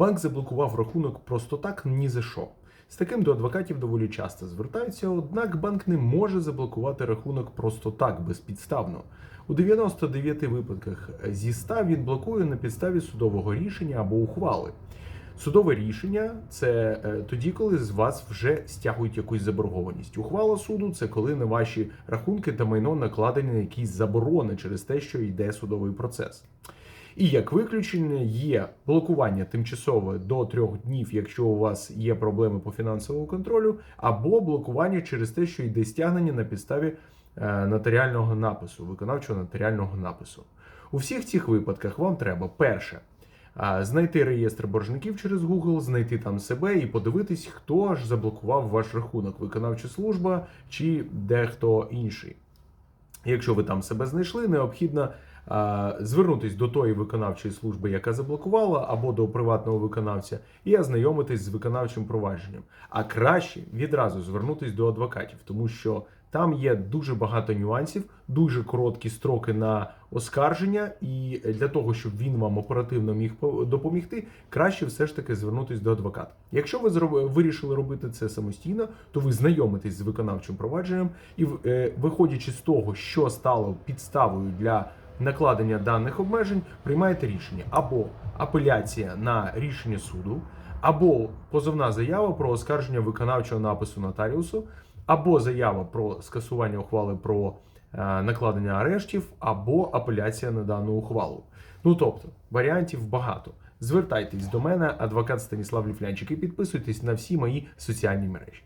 Банк заблокував рахунок просто так ні за що. З таким до адвокатів доволі часто звертаються, однак банк не може заблокувати рахунок просто так, безпідставно. У 99 випадках зі 100 він блокує на підставі судового рішення або ухвали. Судове рішення це е, тоді, коли з вас вже стягують якусь заборгованість. Ухвала суду це коли на ваші рахунки та майно накладені на якісь заборони через те, що йде судовий процес. І як виключення є блокування тимчасове до трьох днів, якщо у вас є проблеми по фінансовому контролю, або блокування через те, що йде стягнення на підставі е, нотаріального напису, виконавчого нотаріального напису. У всіх цих випадках вам треба перше. Знайти реєстр боржників через Google, знайти там себе і подивитись, хто ж заблокував ваш рахунок, виконавча служба чи дехто інший. Якщо ви там себе знайшли, необхідно звернутись до тої виконавчої служби, яка заблокувала, або до приватного виконавця, і ознайомитись з виконавчим провадженням. А краще відразу звернутись до адвокатів, тому що там є дуже багато нюансів, дуже короткі строки на оскарження, і для того, щоб він вам оперативно міг по- допомігти, краще все ж таки звернутись до адвоката. Якщо ви вирішили робити це самостійно, то ви знайомитесь з виконавчим провадженням і, е, виходячи з того, що стало підставою для накладення даних обмежень, приймаєте рішення або апеляція на рішення суду, або позовна заява про оскарження виконавчого напису нотаріусу, або заява про скасування ухвали про е, накладення арештів, або апеляція на дану ухвалу. Ну тобто варіантів багато. Звертайтесь до мене, адвокат Станіслав Ліфлянчик, і підписуйтесь на всі мої соціальні мережі.